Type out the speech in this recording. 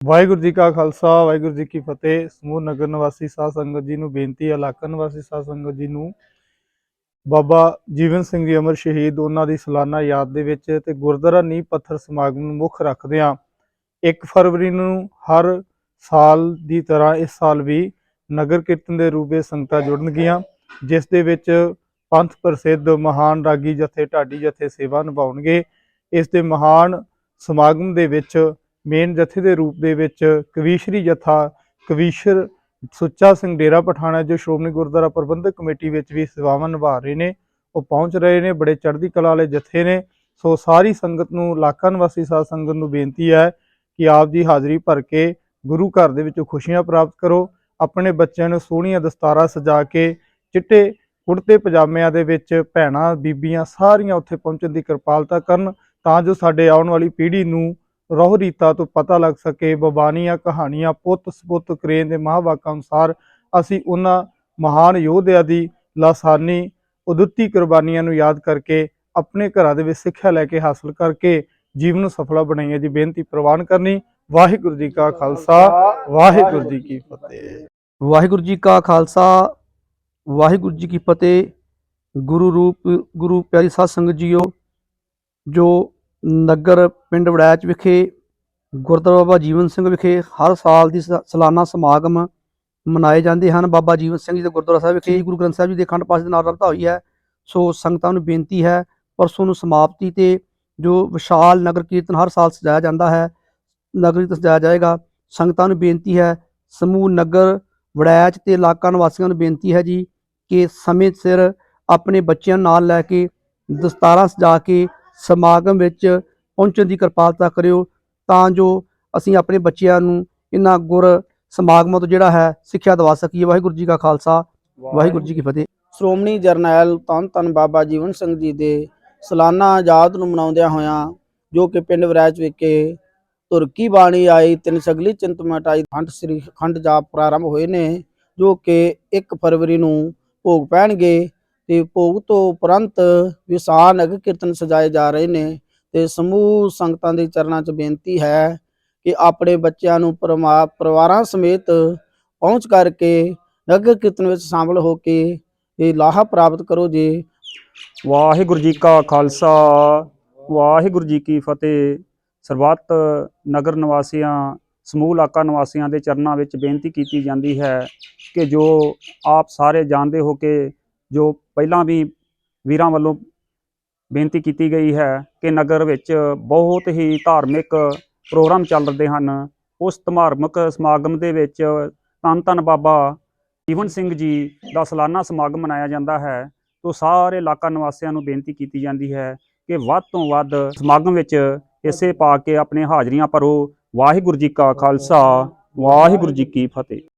ਵਾਹਿਗੁਰੂ ਜੀ ਕਾ ਖਾਲਸਾ, ਵਾਹਿਗੁਰੂ ਜੀ ਕੀ ਫਤਿਹ। ਸਮੂਹ ਨਗਰ ਨਿਵਾਸੀ ਸਾਧ ਸੰਗਤ ਜੀ ਨੂੰ ਬੇਨਤੀ ਹੈ, ਇਲਾਕਾ ਨਿਵਾਸੀ ਸਾਧ ਸੰਗਤ ਜੀ ਨੂੰ ਬਾਬਾ ਜੀਵਨ ਸਿੰਘ ਜੀ ਅਮਰ ਸ਼ਹੀਦ, ਉਹਨਾਂ ਦੀ ਸਾਲਾਨਾ ਯਾਦ ਦੇ ਵਿੱਚ ਤੇ ਗੁਰਦੁਆਰਾ ਨੀਂਹ ਪੱਥਰ ਸਮਾਗਮ ਨੂੰ ਮੁੱਖ ਰੱਖਦਿਆਂ 1 ਫਰਵਰੀ ਨੂੰ ਹਰ ਸਾਲ ਦੀ ਤਰ੍ਹਾਂ ਇਸ ਸਾਲ ਵੀ ਨਗਰ ਕੀਰਤਨ ਦੇ ਰੂਪ ਵਿੱਚ ਸੰਗਤਾਂ ਜੁੜਨਗੀਆਂ, ਜਿਸ ਦੇ ਵਿੱਚ ਪੰਥ ਪ੍ਰਸਿੱਧ ਮਹਾਨ ਰਾਗੀ ਜਥੇ ਢਾਡੀ ਜਥੇ ਸੇਵਾ ਨਿਭਾਉਣਗੇ। ਇਸ ਦੇ ਮਹਾਨ ਸਮਾਗਮ ਦੇ ਵਿੱਚ ਮੇਨ ਜਥੇ ਦੇ ਰੂਪ ਦੇ ਵਿੱਚ ਕਵੀਸ਼ਰੀ ਜਥਾ, ਕਵੀਸ਼ਰ ਸੁੱਚਾ ਸਿੰਘ ਡੇਰਾ ਪਠਾਣਾ, ਜੋ ਸ਼੍ਰੋਮਣੀ ਗੁਰਦੁਆਰਾ ਪ੍ਰਬੰਧਕ ਕਮੇਟੀ ਵਿੱਚ ਵੀ ਸੇਵਾਵਾਂ ਨਿਭਾ ਰਹੇ ਨੇ, ਉਹ ਪਹੁੰਚ ਰਹੇ ਨੇ, ਬੜੇ ਚੜ੍ਹਦੀ ਕਲਾ ਵਾਲੇ ਜਥੇ ਨੇ। ਸੋ ਸਾਰੀ ਸੰਗਤ ਨੂੰ ਇਲਾਕਾ ਨਿਵਾਸੀ ਸਾਧ ਸੰਗਤ ਨੂੰ ਬੇਨਤੀ ਹੈ ਕਿ ਆਪ ਜੀ ਹਾਜ਼ਰੀ ਭਰ ਕੇ ਗੁਰੂ ਘਰ ਦੇ ਵਿੱਚੋਂ ਖੁਸ਼ੀਆਂ ਪ੍ਰਾਪਤ ਕਰੋ, ਆਪਣੇ ਬੱਚਿਆਂ ਨੂੰ ਸੋਹਣੀਆਂ ਦਸਤਾਰਾਂ ਸਜਾ ਕੇ, ਚਿੱਟੇ ਕੁੜਤੇ ਪਜਾਮਿਆਂ ਦੇ ਵਿੱਚ ਭੈਣਾਂ, ਬੀਬੀਆਂ ਸਾਰੀਆਂ ਉੱਥੇ ਪਹੁੰਚਣ ਦੀ ਕਿਰਪਾਲਤਾ ਕਰਨ, ਤਾਂ ਜੋ ਸਾਡੇ ਆਉਣ ਵਾਲੀ ਪੀੜ੍ਹੀ ਨੂੰ ਰੋਹ ਰੀਤਾ ਤੋਂ ਪਤਾ ਲੱਗ ਸਕੇ, ਬਬਾਨੀਆਂ ਕਹਾਣੀਆਂ ਪੁੱਤ ਸਪੁੱਤ ਕਰੇਨ ਦੇ ਮਹਾਵਾਕਾਂ ਅਨੁਸਾਰ ਅਸੀਂ ਉਹਨਾਂ ਮਹਾਨ ਯੋਧਿਆਂ ਦੀ ਲਾਸਾਨੀ ਉਦੁੱਤੀ ਕੁਰਬਾਨੀਆਂ ਨੂੰ ਯਾਦ ਕਰਕੇ ਆਪਣੇ ਘਰਾਂ ਦੇ ਵਿੱਚ ਸਿੱਖਿਆ ਲੈ ਕੇ ਹਾਸਲ ਕਰਕੇ ਜੀਵਨ ਨੂੰ ਸਫਲਾ ਬਣਾਈਏ ਦੀ ਬੇਨਤੀ ਪ੍ਰਵਾਨ ਕਰਨੀ। ਵਾਹਿਗੁਰੂ ਜੀ ਕਾ ਖਾਲਸਾ, ਵਾਹਿਗੁਰੂ ਜੀ ਕੀ ਫਤਿਹ। ਵਾਹਿਗੁਰੂ ਜੀ ਕਾ ਖਾਲਸਾ, ਵਾਹਿਗੁਰੂ ਜੀ ਕੀ ਫਤਿਹ। ਗੁਰੂ ਰੂਪ, ਗੁਰੂ ਪਿਆਰੀ ਸਾਧ ਸੰਗਤ ਜੀਓ, ਜੋ ਨਗਰ ਪਿੰਡ ਵੜੈਚ ਵਿਖੇ, ਗੁਰਦੁਆਰਾ ਬਾਬਾ ਜੀਵਨ ਸਿੰਘ ਵਿਖੇ ਹਰ ਸਾਲ ਦੀ ਸ- ਸਾਲਾਨਾ ਸਮਾਗਮ ਮਨਾਏ ਜਾਂਦੇ ਹਨ। ਬਾਬਾ ਜੀਵਨ ਸਿੰਘ ਜੀ ਦੇ ਗੁਰਦੁਆਰਾ ਸਾਹਿਬ ਵਿਖੇ, ਗੁਰੂ ਗ੍ਰੰਥ ਸਾਹਿਬ ਜੀ ਦੇ ਅਖੰਡ ਪਾਠ ਦੇ ਨਾਲ ਰਬਤਾ ਹੋਈ ਹੈ। ਸੋ ਸੰਗਤਾਂ ਨੂੰ ਬੇਨਤੀ ਹੈ, ਪਰਸੋਂ ਨੂੰ ਸਮਾਪਤੀ ਤੇ ਜੋ ਵਿਸ਼ਾਲ ਨਗਰ ਕੀਰਤਨ ਹਰ ਸਾਲ ਸਜਾਇਆ ਜਾਂਦਾ ਹੈ, ਨਗਰ ਕੀਰਤਨ ਸਜਾਇਆ ਜਾਏਗਾ। ਸੰਗਤਾਂ ਨੂੰ ਬੇਨਤੀ ਹੈ, ਸਮੂਹ ਨਗਰ ਵੜੈਚ ਤੇ ਇਲਾਕਾ ਨਿਵਾਸੀਆਂ ਨੂੰ ਬੇਨਤੀ ਹੈ ਜੀ, ਕਿ ਸਮੇਂ ਸਿਰ ਆਪਣੇ ਬੱਚਿਆਂ ਨਾਲ ਲੈ ਕੇ, ਦਸਤਾਰਾਂ ਸਜਾ ਕੇ ਸਮਾਗਮ ਵਿੱਚ ਪਹੁੰਚਣ ਦੀ ਕਿਰਪਾਲਤਾ ਕਰਿਓ, ਤਾਂ ਜੋ ਅਸੀਂ ਆਪਣੇ ਬੱਚਿਆਂ ਨੂੰ ਇਹਨਾਂ ਗੁਰ ਸਮਾਗਮਾਂ ਤੋਂ ਜਿਹੜਾ ਹੈ ਸਿੱਖਿਆ ਦਿਵਾ ਸਕੀਏ। ਵਾਹਿਗੁਰੂ ਜੀ ਕਾ ਖਾਲਸਾ, ਵਾਹਿਗੁਰੂ ਜੀ ਕੀ ਫਤਿਹ। ਸ਼੍ਰੋਮਣੀ ਜਰਨੈਲ ਧੰਨ ਧੰਨ ਬਾਬਾ ਜੀਵਨ ਸਿੰਘ ਜੀ ਦੇ ਸਾਲਾਨਾ ਆਜ਼ਾਦ ਨੂੰ ਮਨਾਉਂਦਿਆਂ ਹੋਇਆਂ, ਜੋ ਕਿ ਪਿੰਡ ਵਰੈਚ ਵਿਖੇ ਤੁਰਕੀ ਬਾਣੀ ਆਈ, ਤਿੰਨ ਸਗਲੀ ਚਿੰਤ ਮਟਾਈ, ਖੰਡ ਸ੍ਰੀ ਖੰਡ ਜਾਪ ਪ੍ਰਾਰੰਭ ਹੋਏ ਨੇ, ਜੋ ਕਿ 1 ਫਰਵਰੀ ਨੂੰ ਭੋਗ ਪੈਣਗੇ। ਤੇ ਭੋਗ ਤੋਂ ਉਪਰੰਤ ਵਿਸਾਰ ਨਗਰ ਕੀਰਤਨ ਸਜਾਏ ਜਾ ਰਹੇ ਨੇ। ਤੇ ਸਮੂਹ ਸੰਗਤਾਂ ਦੇ ਚਰਨਾਂ 'ਚ ਬੇਨਤੀ ਹੈ ਕਿ ਆਪਣੇ ਬੱਚਿਆਂ ਨੂੰ ਪਰਿਮਾ- ਪਰਿਵਾਰਾਂ ਸਮੇਤ ਪਹੁੰਚ ਕਰਕੇ ਨਗਰ ਕੀਰਤਨ ਵਿੱਚ ਸ਼ਾਮਲ ਹੋ ਕੇ ਇਹ ਲਾਹਾ ਪ੍ਰਾਪਤ ਕਰੋ ਜੀ। ਵਾਹਿਗੁਰੂ ਜੀ ਕਾ ਖਾਲਸਾ, ਵਾਹਿਗੁਰੂ ਜੀ ਕੀ ਫਤਿਹ। ਸਰਬੱਤ ਨਗਰ ਨਿਵਾਸੀਆਂ, ਸਮੂਹ ਇਲਾਕਾ ਨਿਵਾਸੀਆਂ ਦੇ ਚਰਨਾਂ ਵਿੱਚ ਬੇਨਤੀ ਕੀਤੀ ਜਾਂਦੀ ਹੈ ਕਿ ਜੋ ਆਪ ਸਾਰੇ ਜਾਣਦੇ ਹੋ ਕਿ ਜੋ ਪਹਿਲਾਂ ਵੀ ਵੀਰਾਂ ਵੱਲੋਂ ਬੇਨਤੀ ਕੀਤੀ ਗਈ ਹੈ ਕਿ ਨਗਰ ਵਿੱਚ ਬਹੁਤ ਹੀ ਧਾਰਮਿਕ ਪ੍ਰੋਗਰਾਮ ਚੱਲ ਰਹੇ ਹਨ। ਉਸ ਧਾਰਮਿਕ ਸਮਾਗਮ ਦੇ ਵਿੱਚ ਧੰਨ ਧੰਨ ਬਾਬਾ ਜੀਵਨ ਸਿੰਘ ਜੀ ਦਾ ਸਾਲਾਨਾ ਸਮਾਗਮ ਮਨਾਇਆ ਜਾਂਦਾ ਹੈ, ਤੋਂ ਸਾਰੇ ਇਲਾਕਾ ਨਿਵਾਸੀਆਂ ਨੂੰ ਬੇਨਤੀ ਕੀਤੀ ਜਾਂਦੀ ਹੈ ਕਿ ਵੱਧ ਤੋਂ ਵੱਧ ਸਮਾਗਮ ਵਿੱਚ ਹਿੱਸੇ ਪਾ ਕੇ ਆਪਣੇ ਹਾਜ਼ਰੀਆਂ ਭਰੋ। ਵਾਹਿਗੁਰੂ ਜੀ ਕਾ ਖਾਲਸਾ, ਵਾਹਿਗੁਰੂ ਜੀ ਕੀ ਫਤਿਹ।